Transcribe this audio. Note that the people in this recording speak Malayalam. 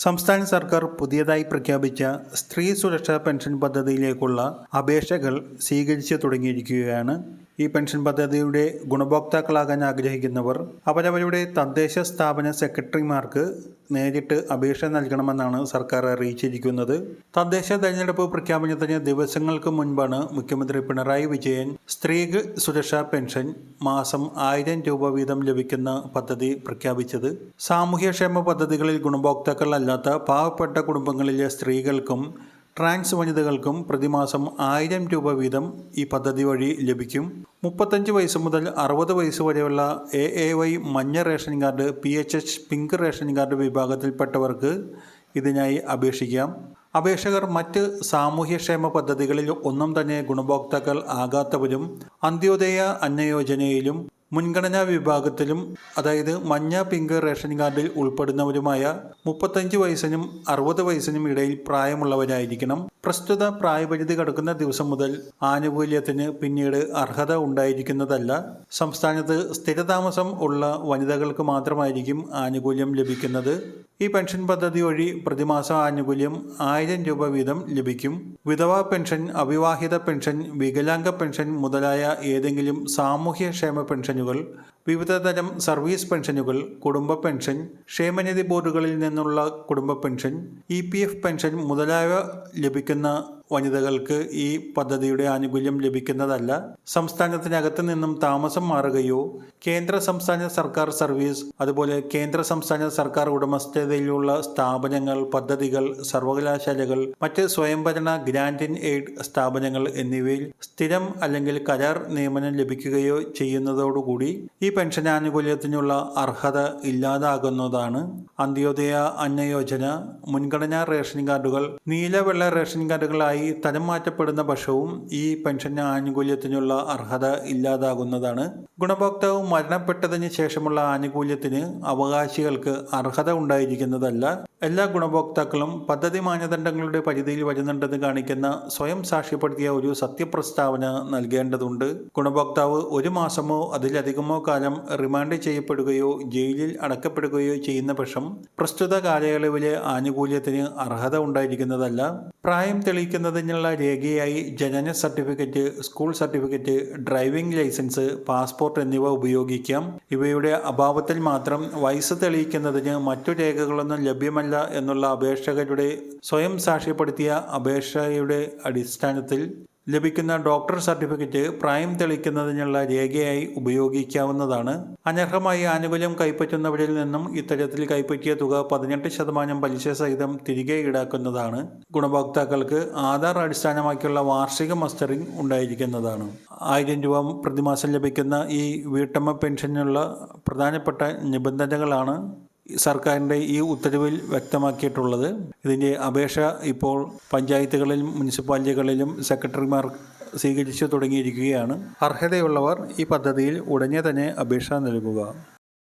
സംസ്ഥാന സർക്കാർ പുതിയതായി പ്രഖ്യാപിച്ച സ്ത്രീ സുരക്ഷാ പെൻഷൻ പദ്ധതിയിലേക്കുള്ള അപേക്ഷകൾ സ്വീകരിച്ചു തുടങ്ങിയിരിക്കുകയാണ് ഈ പെൻഷൻ പദ്ധതിയുടെ ഗുണഭോക്താക്കളാകാൻ ആഗ്രഹിക്കുന്നവർ അവരവരുടെ തദ്ദേശ സ്ഥാപന സെക്രട്ടറിമാർക്ക് നേരിട്ട് അപേക്ഷ നൽകണമെന്നാണ് സർക്കാർ അറിയിച്ചിരിക്കുന്നത്. തദ്ദേശ തെരഞ്ഞെടുപ്പ് പ്രഖ്യാപനത്തിന് ദിവസങ്ങൾക്ക് മുൻപാണ് മുഖ്യമന്ത്രി പിണറായി വിജയൻ സ്ത്രീ സുരക്ഷാ പെൻഷൻ മാസം ആയിരം രൂപ വീതം ലഭിക്കുന്ന പദ്ധതി പ്രഖ്യാപിച്ചത്. സാമൂഹ്യക്ഷേമ പദ്ധതികളിൽ ഗുണഭോക്താക്കളല്ലാത്ത പാവപ്പെട്ട കുടുംബങ്ങളിലെ സ്ത്രീകൾക്കും ട്രാൻസ് വനിതകൾക്കും പ്രതിമാസം ആയിരം രൂപ വീതം ഈ പദ്ധതി വഴി ലഭിക്കും. മുപ്പത്തഞ്ച് വയസ്സ് മുതൽ അറുപത് വയസ്സ് വരെയുള്ള എ എ വൈ മഞ്ഞ ration card P H H pink ration card വിഭാഗത്തിൽപ്പെട്ടവർക്ക് ഇതിനായി അപേക്ഷിക്കാം. അപേക്ഷകർ മറ്റ് സാമൂഹ്യക്ഷേമ പദ്ധതികളിൽ ഒന്നും തന്നെ ഗുണഭോക്താക്കൾ ആകാത്തവരും അന്ത്യോദയ അന്നയോജനയിലും മുൻഗണനാ വിഭാഗത്തിലും അതായത് മഞ്ഞ പിങ്ക് റേഷൻ കാർഡിൽ ഉൾപ്പെടുന്നവരുമായ മുപ്പത്തഞ്ച് വയസ്സിനും അറുപത് വയസ്സിനും ഇടയിൽ പ്രായമുള്ളവരായിരിക്കണം. പ്രസ്തുത പ്രായപരിധി കടക്കുന്ന ദിവസം മുതൽ ആനുകൂല്യത്തിന് പിന്നീട് അർഹത ഉണ്ടായിരിക്കുന്നതല്ല. സംസ്ഥാനത്ത് സ്ഥിരതാമസം ഉള്ള വനിതകൾക്ക് മാത്രമായിരിക്കും ആനുകൂല്യം ലഭിക്കുന്നത്. ഈ പെൻഷൻ പദ്ധതി വഴി പ്രതിമാസ ആനുകൂല്യം ആയിരം രൂപ വീതം ലഭിക്കും. വിധവാ പെൻഷൻ അവിവാഹിത പെൻഷൻ വികലാംഗ പെൻഷൻ മുതലായ ഏതെങ്കിലും സാമൂഹ്യക്ഷേമ പെൻഷനുകൾ വിവിധ തരം സർവീസ് പെൻഷനുകൾ കുടുംബ പെൻഷൻ ക്ഷേമനിധി ബോർഡുകളിൽ നിന്നുള്ള കുടുംബ pension E P F pension മുതലായവ ലഭിക്കുന്ന വനിതകൾക്ക് ഈ പദ്ധതിയുടെ ആനുകൂല്യം ലഭിക്കുന്നതല്ല. സംസ്ഥാനത്തിനകത്ത് നിന്നും താമസം മാറുകയോ കേന്ദ്ര സംസ്ഥാന സർക്കാർ സർവീസ് അതുപോലെ കേന്ദ്ര സംസ്ഥാന സർക്കാർ ഉടമസ്ഥതയിലുള്ള സ്ഥാപനങ്ങൾ പദ്ധതികൾ സർവകലാശാലകൾ മറ്റ് സ്വയംഭരണ ഗ്രാൻഡ് ഇൻ എയ്ഡ് സ്ഥാപനങ്ങൾ എന്നിവയിൽ സ്ഥിരം അല്ലെങ്കിൽ കരാർ നിയമനം ലഭിക്കുകയോ ചെയ്യുന്നതോടുകൂടി ഈ പെൻഷൻ ആനുകൂല്യത്തിനുള്ള അർഹത ഇല്ലാതാകുന്നതാണ് അന്ത്യോദയ അന്നയോജന. മുൻഗണനാ റേഷൻ കാർഡുകൾ നീലവെള്ള റേഷൻ കാർഡുകളായി തരം മാറ്റപ്പെടുന്ന പക്ഷവും ഈ പെൻഷൻ ആനുകൂല്യത്തിനുള്ള അർഹത ഇല്ലാതാകുന്നതാണ്. ഗുണഭോക്താവ് മരണപ്പെട്ടതിന് ശേഷമുള്ള ആനുകൂല്യത്തിന് അവകാശികൾക്ക് അർഹത ഉണ്ടായിരിക്കുന്നതല്ല. എല്ലാ ഗുണഭോക്താക്കളും പദ്ധതി മാനദണ്ഡങ്ങളുടെ പരിധിയിൽ വരുന്നുണ്ടെന്ന് കാണിക്കുന്ന സ്വയം സാക്ഷ്യപ്പെടുത്തിയ ഒരു സത്യപ്രസ്താവന നൽകേണ്ടതുണ്ട്. ഗുണഭോക്താവ് ഒരു മാസമോ അതിലധികമോ കാലം റിമാൻഡ് ചെയ്യപ്പെടുകയോ ജയിലിൽ അടക്കപ്പെടുകയോ ചെയ്യുന്ന പക്ഷം പ്രസ്തുത കാലയളവിലെ ആനുകൂല്യത്തിന് അർഹത ഉണ്ടായിരിക്കുന്നതല്ല. പ്രായം തെളിയിക്കുന്നതിനുള്ള രേഖയായി ജനന certificate school certificate driving licence passport എന്നിവ ഉപയോഗിക്കാം. ഇവയുടെ അഭാവത്തിൽ മാത്രം വയസ്സ് തെളിയിക്കുന്നതിന് മറ്റു രേഖകളൊന്നും ലഭ്യമല്ല എന്നുള്ള അപേക്ഷകരുടെ സ്വയം സാക്ഷ്യപ്പെടുത്തിയ അപേക്ഷയുടെ അടിസ്ഥാനത്തിൽ ലഭിക്കുന്ന ഡോക്ടർ സർട്ടിഫിക്കറ്റ് പ്രായം തെളിയിക്കുന്നതിനുള്ള രേഖയായി ഉപയോഗിക്കാവുന്നതാണ്. അനർഹമായി ആനുകൂല്യം കൈപ്പറ്റുന്നവരിൽ നിന്നും ഇത്തരത്തിൽ കൈപ്പറ്റിയ തുക പതിനെട്ട് ശതമാനം പലിശ സഹിതം തിരികെ ഈടാക്കുന്നതാണ്. ഗുണഭോക്താക്കൾക്ക് ആധാർ അടിസ്ഥാനമാക്കിയുള്ള വാർഷിക മസ്റ്ററിംഗ് ഉണ്ടായിരിക്കുന്നതാണ്. ആയിരം രൂപ പ്രതിമാസം ലഭിക്കുന്ന ഈ വീട്ടമ്മ പെൻഷനുള്ള പ്രധാനപ്പെട്ട നിബന്ധനകളാണ് സർക്കാരിന്റെ ഈ ഉത്തരവിൽ വ്യക്തമാക്കിയിട്ടുള്ളത്. ഇതിന്റെ അപേക്ഷ ഇപ്പോൾ പഞ്ചായത്തുകളിലും മുനിസിപ്പാലിറ്റികളിലും സെക്രട്ടറിമാർ സ്വീകരിച്ചു തുടങ്ങിയിരിക്കുകയാണ്. അർഹതയുള്ളവർ ഈ പദ്ധതിയിൽ ഉടനെ തന്നെ അപേക്ഷ നൽകുക.